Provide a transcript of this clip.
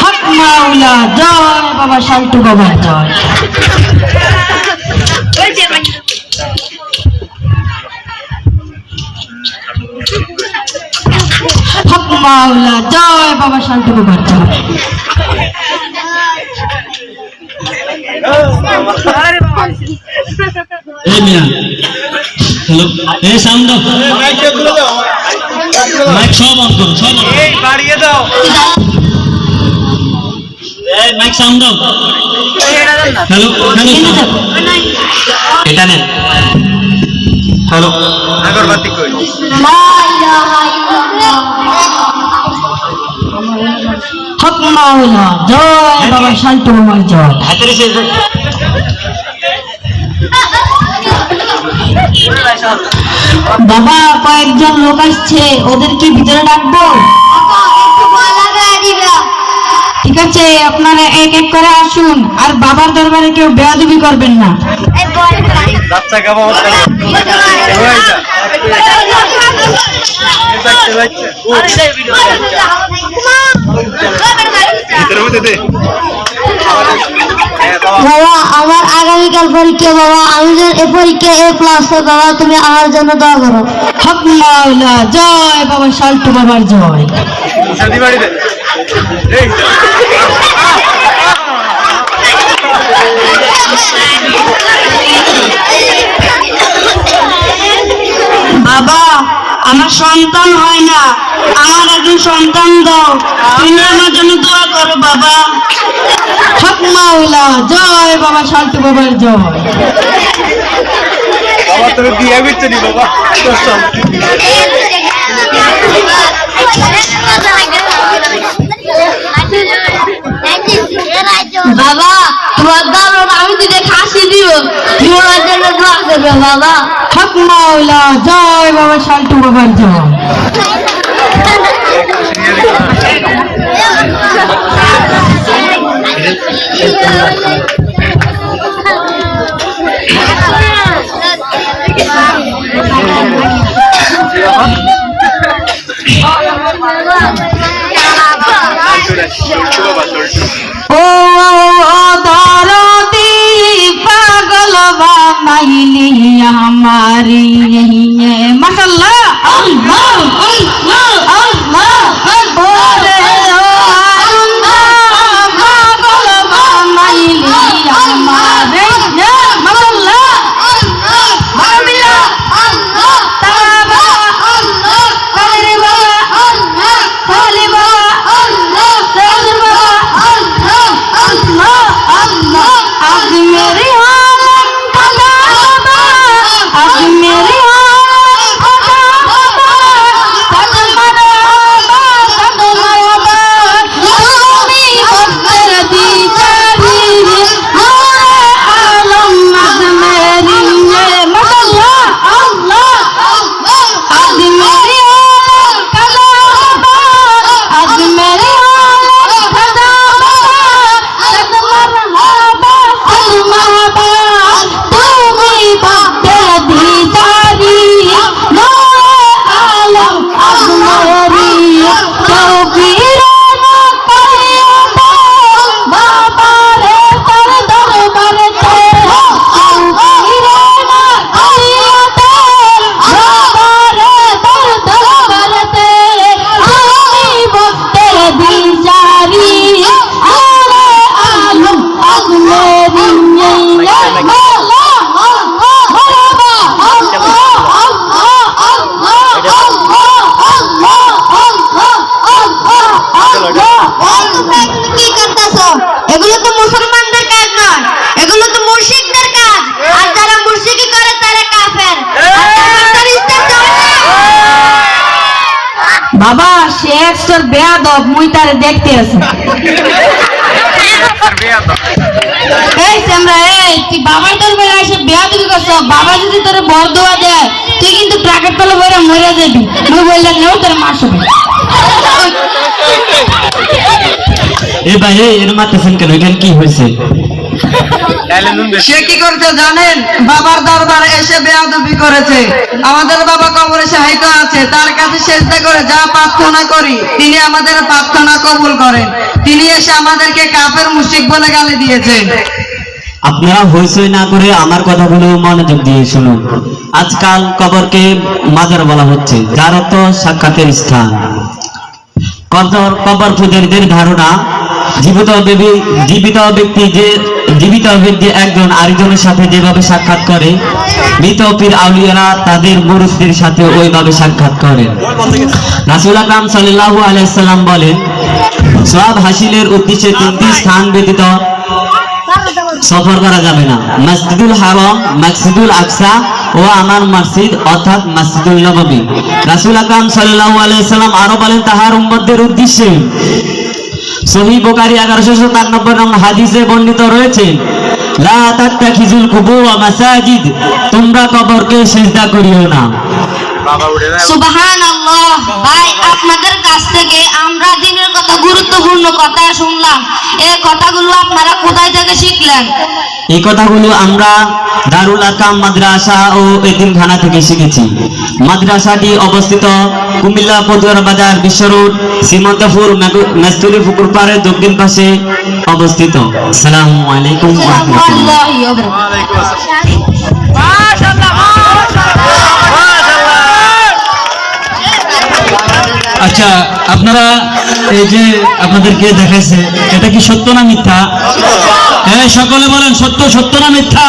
হক মাওলা জয় বাবা শান্টু বাবা জয়। হক মাওলা জয় বাবা শান্টু বাবা জয়। এই মিয়া হ্যালো এই সাউন্ড মাইক সব অন করো সব on বাড়িয়ে দাও। মাইক সাউন্ড দাও। হ্যালো হ্যালো এটা নেন। হ্যালো আগরবাতি কই? হক মাওলা জয় বাবা শান্টু বাবার জয়। হাতের এসে। বাবা কয়েকজন লোক আসছে ওদের কি ভিতরে ডাকবো। ঠিক আছে আপনারা এক এক করে আসুন আর বাবার দরবারে কেউ বেয়াদবি করবেন না। বাচ্চা বাবা আমার আগামীকাল পরীক্ষা বাবা আমি যেন এ পরীক্ষা এ প্লাস বাবা তুমি আমার জন্য দোয়া করো। হক মাওলা জয় বাবা শান্টু বাবার জয়। বাবা আমার সন্তান হয় না আমার একজন সন্তান দাও তুমি আমার জন্য দোয়া করো বাবা হক মাওলা জয় বাবা শান্টু বাবার জয় বাবা তুমি বিয়ে করছ নি বাবা বাবা তোমার দারুণ আমি তুই খাসি দিব। তোমার জন্য দোয়া করবে বাবা। হক মাওলা জয় বাবা শান্টু বাবার জয়। বাবা কি করতেছো? এগুলো তো মুসলমানদের কাজ নয়। এগুলো তো মুর্শিকদের কাজ। আর যারা মুর্শিকি করে তারা কাফের। বাবা সে একশোর বেয়াদব মুই তারে দেখতে আছে। এই সেমরা এই তুই বাবার দরবারে এসে বেয়াদবি করছ? বাবা যদি তোরে বর দোয়া দেয় তুই কিন্তু ট্রাকের তলে বইরা মরে যাবি। মুই বললাম নেও তোর মারছো এ ভাই এর মারতেছেন কেন? এখানে কি হয়েছে? সে কি করেছে জানেন? বাবার দরবারে এসে বেয়াদবি করেছে। আমাদের বাবা কবরে সাহিত্য আছে তার কাছে চেষ্টা করে যা প্রার্থনা করি তিনি আমাদের প্রার্থনা কবুল করেন। তিনি এসে আমাদেরকে কাফের মুশরিক বলে গালি দিয়েছেন আপনারা হইচই না করে আমার কথাগুলো মনোযোগ দিয়ে শুনুন। আজকাল কবরকে মাজার বলা হচ্ছে যার অর্থ সাক্ষাতের স্থান। কবর কবর পূজারীদের ধারণা জীবিত বেবি- জীবিত ব্যক্তি যে, জীবিত ব্যক্তি একজন আরেকজনের সাথে যেভাবে সাক্ষাৎ করে, মৃত পীর আউলিয়ারা তাদের মুরুষদের সাথে ওইভাবে সাক্ষাৎ করেন। রাসুল আকরাম সাল্লাল্লাহু আলাইহি সাল্লাম বলেন সব হাসিলের উদ্দেশ্যে তিনটি স্থান ব্যতীত সফর করা যাবে না। মসজিদুল হারাম, মসজিদুল আকসা ও আমার মসজিদ অর্থাৎ মসজিদুল নবমী। রাসূল আকরাম সাল্লাল্লাহু আলাইহি সাল্লাম আরও বলেন, তাহার উম্মতদের উদ্দেশ্যে সহি বুখারী 1197 নম্বর হাদিসে বর্ণিত রয়েছে লা তাত্তাখিজুল কুবুর ওয়া মাসাজিদ তোমরা কবরকে সিজদা করিও না। না ভাই আপনাদের কাছ থেকে আমরা দিনের কথা গুরুত্বপূর্ণ কথা শুনলাম। এই কথাগুলো আপনারা কোথায় থেকে শিখলেন? এই কথাগুলো আমরা দারুল আকাম মাদ্রাসা ও এতিমখানা থেকে শিখেছি। মাদ্রাসাটি অবস্থিত কুমিল্লা পদুয়ার বাজার বিশ্ব রোড সীমন্তপুর মেস্তুরি পুকুর পাড়ের দক্ষিণ পাশে অবস্থিত। সালাম আলাইকুম আচ্ছা আপনারা এই যে আপনাদেরকে দেখাইছে এটা কি সত্য না মিথ্যা? হ্যাঁ সকলে বলেন সত্য সত্য না মিথ্যা?